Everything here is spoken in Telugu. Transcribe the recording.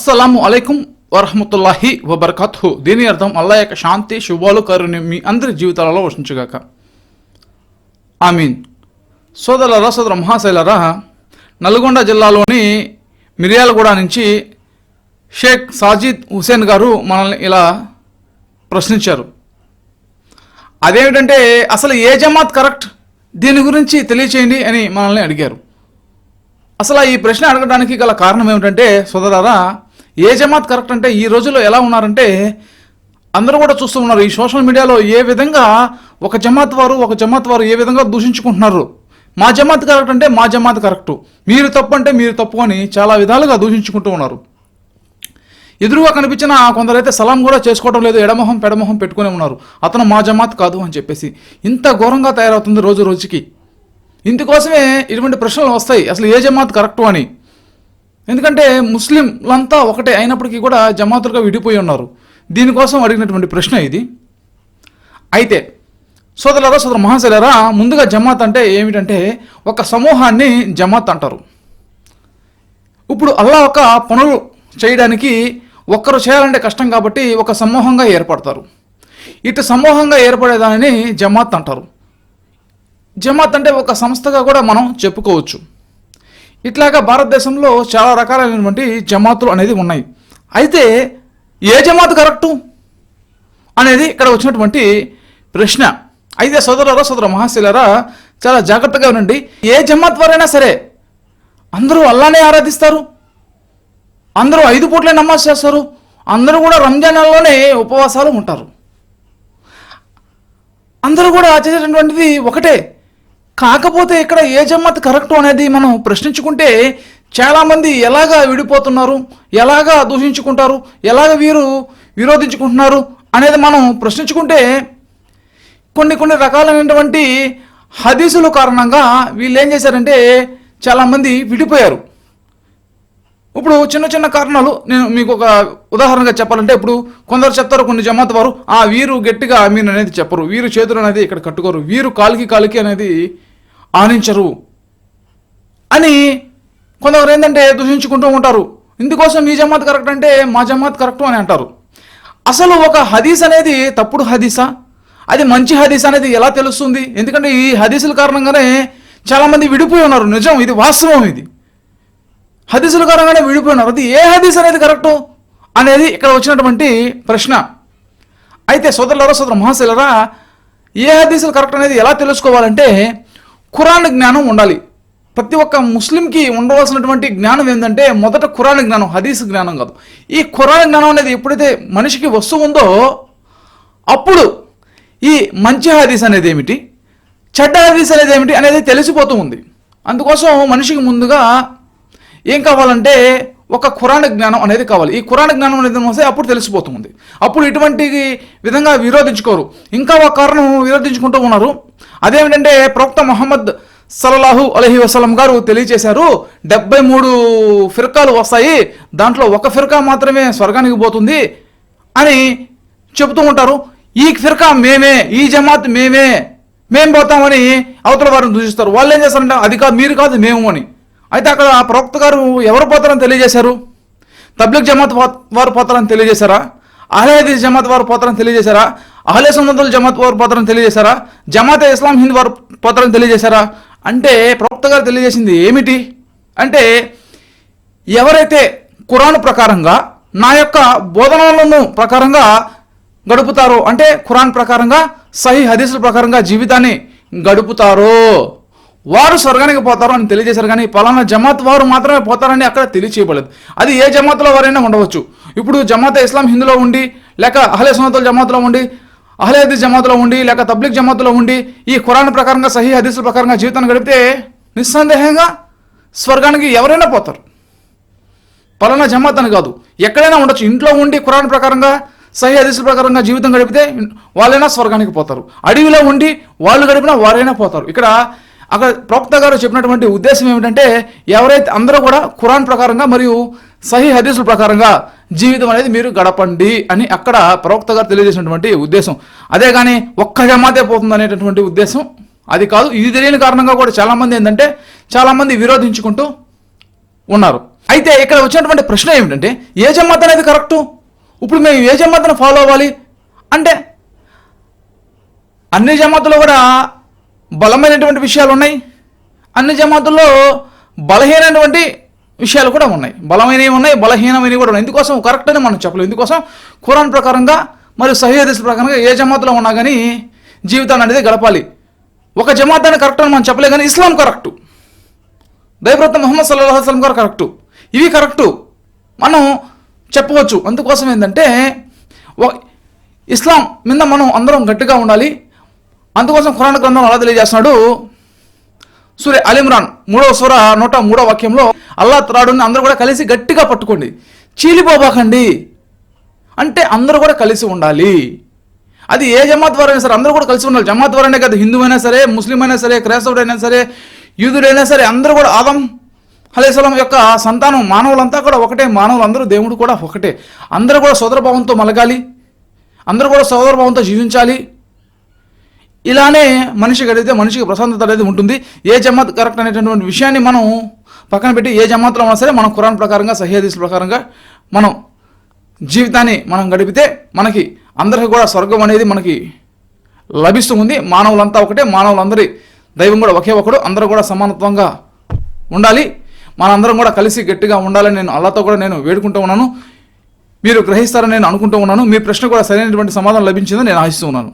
అస్సలం అలైకుం వరహమతుల్లాహి వబర్కత్హు. దీని అర్థం అల్లా యొక్క శాంతి శుభాలు కరుణి మీ అందరి జీవితాలలో వర్షించుగాక ఆమీన్. సోదరులరా సోదర మహాశైలరా నల్గొండ జిల్లాలోని మిర్యాలగూడ నుంచి షేక్ సాజిద్ హుసేన్ గారు మనల్ని ఇలా ప్రశ్నించారు. అదేమిటంటే అసలు ఏ జమాత్ కరెక్ట్? దీని గురించి తెలియచేయండి అని మనల్ని అడిగారు. అసలు ఈ ప్రశ్న అడగడానికి గల కారణం ఏమిటంటే సోదరారా ఏ జమాత్ కరెక్ట్ అంటే ఈ రోజుల్లో ఎలా ఉన్నారంటే అందరూ కూడా చూస్తూ ఉన్నారు. ఈ సోషల్ మీడియాలో ఏ విధంగా ఒక జమాత్ వారు ఒక జమాత్ వారు ఏ విధంగా దూషించుకుంటున్నారు? మా జమాత్ కరెక్ట్ అంటే మా జమాత్ కరెక్టు. మీరు తప్పు అంటే మీరు తప్పు అని చాలా విధాలుగా దూషించుకుంటూ ఉన్నారు. ఎదురుగా కనిపించిన కొందరైతే సలాం కూడా చేసుకోవడం లేదు ఎడమొహం పెడమొహం పెట్టుకునే ఉన్నారు. అతను మా జమాత్ కాదు అని చెప్పేసి ఇంత ఘోరంగా తయారవుతుంది రోజు రోజుకి. ఇందుకోసమే ఇటువంటి ప్రశ్నలు వస్తాయి. అసలు ఏ జమాత్ కరెక్టు అని? ఎందుకంటే ముస్లింలంతా ఒకటే అయినప్పటికీ కూడా జమాతులుగా విడిపోయి ఉన్నారు. దీనికోసం అడిగినటువంటి ప్రశ్న ఇది. అయితే సోదరులారా సోదర మహాశైలరా ముందుగా జమాత్ అంటే ఏమిటంటే ఒక సమూహాన్ని జమాత్ అంటారు. ఇప్పుడు అల్లా ఒక పనులు చేయడానికి ఒక్కరు చేయాలంటే కష్టం కాబట్టి ఒక సమూహంగా ఏర్పడతారు. ఇటు సమూహంగా ఏర్పడేదానిని జమాత్ అంటారు. జమాత్ అంటే ఒక సంస్థగా కూడా మనం చెప్పుకోవచ్చు. ఇట్లాగా భారతదేశంలో చాలా రకాలైనటువంటి జమాతులు అనేది ఉన్నాయి. అయితే ఏ జమాత్ కరెక్టు? అనేది ఇక్కడ వచ్చినటువంటి ప్రశ్న. అయితే సోదరులారా సోదర మహాశిలరా చాలా జాగ్రత్తగా ఉండండి. ఏ జమాత్ వారైనా సరే అందరూ అల్లానే ఆరాధిస్తారు. అందరూ ఐదు పూట్లే నమాజ్ చేస్తారు. అందరూ కూడా రంజాన్ నెలలోనే ఉపవాసాలు ఉంటారు. అందరూ కూడా చేసేటటువంటిది ఒకటే. కాకపోతే ఇక్కడ ఏ జమ్మత్ కరెక్ట్ అనేది మనం ప్రశ్నించుకుంటే చాలామంది ఎలాగా విడిపోతున్నారు ఎలాగా దూషించుకుంటారు ఎలాగ వీరు విరోధించుకుంటున్నారు అనేది మనం ప్రశ్నించుకుంటే కొన్ని కొన్ని రకాలైనటువంటి హదీసుల కారణంగా వీళ్ళు ఏం చేశారంటే చాలామంది విడిపోయారు. ఇప్పుడు చిన్న చిన్న కారణాలు నేను మీకు ఒక ఉదాహరణగా చెప్పాలంటే ఇప్పుడు కొందరు చెప్తారు కొన్ని జమాత్ వారు ఆ వీరు గట్టిగా మీరు అనేది చెప్పరు వీరు చేతులు అనేది ఇక్కడ కట్టుకోరు వీరు కాలికి కాలికి అనేది ఆనించరు. అని కొందరు ఏంటంటే దూషించుకుంటూ ఉంటారు. ఇందుకోసం మీ జమాత్ కరెక్ట్ అంటే మా జమాత్ కరెక్ట్ అని అంటారు. అసలు ఒక హదీస్ అనేది తప్పుడు హదీసా? అది మంచి హదీస్ అనేది ఎలా తెలుస్తుంది? ఎందుకంటే ఈ హదీసుల కారణంగానే చాలామంది విడిపోయి ఉన్నారు. నిజం ఇది వాస్తవం ఇది. హదీసుల కారణంగానే విడిపోయి ఉన్నారు. అది ఏ హదీస్ అనేది కరెక్టు అనేది ఇక్కడ వచ్చినటువంటి ప్రశ్న. అయితే సోదరులరా సోదర మహాశైలరా ఏ హదీసులు కరెక్ట్ అనేది ఎలా తెలుసుకోవాలంటే ఖురాన్ జ్ఞానం ఉండాలి. ప్రతి ఒక్క ముస్లింకి ఉండవలసినటువంటి జ్ఞానం ఏంటంటే మొదట ఖురాన్ జ్ఞానం హదీస్ జ్ఞానం కాదు. ఈ ఖురాన్ జ్ఞానం అనేది ఎప్పుడైతే మనిషికి వస్తూ ఉందో అప్పుడు ఈ మంచి హదీస్ అనేది ఏమిటి చెడ్డ హదీస్ అనేది ఏమిటి అనేది తెలిసిపోతూ ఉంది. అందుకోసం మనిషికి ముందుగా ఏం కావాలంటే ఒక ఖురాన్ జ్ఞానం అనేది కావాలి. ఈ ఖురాన్ జ్ఞానం అనేది వస్తే అప్పుడు తెలిసిపోతుంది అప్పుడు ఇటువంటి విధంగా విరోధించుకోరు. ఇంకా ఒక కారణం విరోధించుకుంటూ ఉన్నారు. అదేమిటంటే ప్రవక్త మొహమ్మద్ సలలాహు అలహి వసలం గారు తెలియజేశారు డెబ్బై మూడు ఫిర్కాలు వస్తాయి దాంట్లో ఒక ఫిర్కా మాత్రమే స్వర్గానికి పోతుంది అని చెబుతూ ఉంటారు. ఈ ఫిర్కా మేమే ఈ జమాత్ మేమే మేం పోతామని అవతల వారిని దూషిస్తారు. వాళ్ళు ఏం చేస్తారంటే అది కాదు మీరు కాదు మేము అని. అయితే అక్కడ ఆ ప్రవక్త గారు ఎవరు పోతారని తెలియజేశారు? తబ్లిక్ జమాత్ వారు పోతారని తెలియజేశారా? అహ్లేది జమాత్ వారు పోతారని తెలియజేశారా? అహ్లే సున్నతుల్ జమాత్ వారు పత్రం తెలియజేశారా? జమాతే ఇస్లాం హింద్ వారు పత్రం తెలియజేశారా? అంటే ప్రవక్త గారు తెలియజేసింది ఏమిటి? అంటే ఎవరైతే ఖురాన్ ప్రకారంగా నా యొక్క బోధనలను ప్రకారంగా గడుపుతారో అంటే ఖురాన్ ప్రకారంగా సహీ హదీసుల ప్రకారంగా జీవితాన్ని గడుపుతారో వారు స్వర్గానికి పోతారు అని తెలియజేశారు. కానీ పలానా జమాత్ వారు మాత్రమే పోతారని అక్కడ తెలియచేయబడలేదు. అది ఏ జమాత్లో వారైనా ఉండవచ్చు. ఇప్పుడు జమాత్ ఇస్లాం హిందులో ఉండి లేక అహ్లే సున్నతుల జమాత్లో ఉండి అహ్లే హదీస్ జమాత్లో ఉండి లేక తబ్లిక్ జమాత్లో ఉండి ఈ ఖురాన్ ప్రకారంగా సహీ హదీసుల ప్రకారంగా జీవితాన్ని గడిపితే నిస్సందేహంగా స్వర్గానికి ఎవరైనా పోతారు. పలానా జమాత్ అని కాదు. ఎక్కడైనా ఉండొచ్చు. ఇంట్లో ఉండి ఖురాన్ ప్రకారంగా సహీ హదీసుల ప్రకారంగా జీవితం గడిపితే వాళ్ళైనా స్వర్గానికి పోతారు. అడవిలో ఉండి వాళ్ళు గడిపినా వారైనా పోతారు. ఇక్కడ అక్కడ ప్రవక్త గారు చెప్పినటువంటి ఉద్దేశం ఏమిటంటే ఎవరైతే అందరూ కూడా ఖురాన్ ప్రకారంగా మరియు సహీ హదీసుల ప్రకారంగా జీవితం అనేది మీరు గడపండి అని అక్కడ ప్రవక్త గారు తెలియజేసినటువంటి ఉద్దేశం. అదే కానీ ఒక్క జమాతే పోతుంది అనేటటువంటి ఉద్దేశం అది కాదు. ఇది తెలియని కారణంగా కూడా చాలామంది ఏంటంటే చాలామంది విరోధించుకుంటూ ఉన్నారు. అయితే ఇక్కడ వచ్చినటువంటి ప్రశ్న ఏమిటంటే ఏ జమాత్ అనేది కరెక్టు? ఇప్పుడు మేము ఏ జమాతను ఫాలో అవ్వాలి? అంటే అన్ని జమాతలు కూడా బలమైనటువంటి విషయాలు ఉన్నాయి. అన్ని జమాతుల్లో బలహీనటువంటి విషయాలు కూడా ఉన్నాయి. బలమైనవి ఉన్నాయి బలహీనమైనవి కూడా ఉన్నాయి. ఇందుకోసం కరెక్ట్ అని మనం చెప్పలేము ఇందుకోసం ఖురాన్ ప్రకారంగా మరియు సహీదీస్ ప్రకారంగా ఏ జమాతులో ఉన్నా కానీ జీవితాన్ని అనేది గడపాలి. ఒక జమాత్ అని కరెక్ట్ అని మనం చెప్పలే కానీ ఇస్లాం కరెక్టు. దైవ్రత ముహమ్మద్ సల్లాహ్ అసలం గారు కరెక్టు. ఇవి కరెక్టు. మనం చెప్పవచ్చు. అందుకోసం ఏంటంటే ఇస్లాం మీద మనం అందరం గట్టిగా ఉండాలి. అందుకోసం ఖురాన్ గ్రంథం అలా తెలియజేస్తున్నాడు. సూర్య అలిమ్రాన్ మూడవ సూర నూట మూడో వాక్యంలో అల్లా త్రాడుని అందరూ కూడా కలిసి గట్టిగా పట్టుకోండి. చీలిపోబాకండి. అంటే అందరూ కూడా కలిసి ఉండాలి. అది ఏ జమాత్ వారైనా సరే అందరూ కూడా కలిసి ఉండాలి. జమాత్ వారైనా కదా హిందూ అయినా సరే ముస్లిం అయినా సరే క్రైస్తవుడైనా సరే యూదుడైనా సరే అందరూ కూడా ఆదం హలేసలం యొక్క సంతానం మానవులంతా కూడా ఒకటే. మానవులందరూ దేవుడు కూడా ఒకటే. అందరూ కూడా సోదరభావంతో మలగాలి. అందరూ కూడా సోదరభావంతో జీవించాలి. ఇలానే మనిషి గడిగితే మనిషికి ప్రశాంతత అనేది ఉంటుంది ఏ జమాత్ కరెక్ట్ అనేటటువంటి విషయాన్ని మనం పక్కన పెట్టి ఏ జమాత్లో ఉన్నా సరే మనం ఖురాన్ ప్రకారంగా సహ్యదీస్ ప్రకారంగా మనం జీవితాన్ని మనం గడిపితే మనకి అందరికీ కూడా స్వర్గం అనేది మనకి లభిస్తుంది. మానవులంతా ఒకటే మానవులందరి దైవం కూడా ఒకే ఒకడు అందరూ కూడా సమానత్వంగా ఉండాలి. మనందరం కూడా కలిసి గట్టిగా ఉండాలని నేను అల్లాతో కూడా నేను వేడుకుంటూ ఉన్నాను. మీరు గ్రహిస్తారని నేను అనుకుంటూ ఉన్నాను. మీ ప్రశ్న కూడా సరైనటువంటి సమాధానం లభించిందని నేను ఆశిస్తూ ఉన్నాను.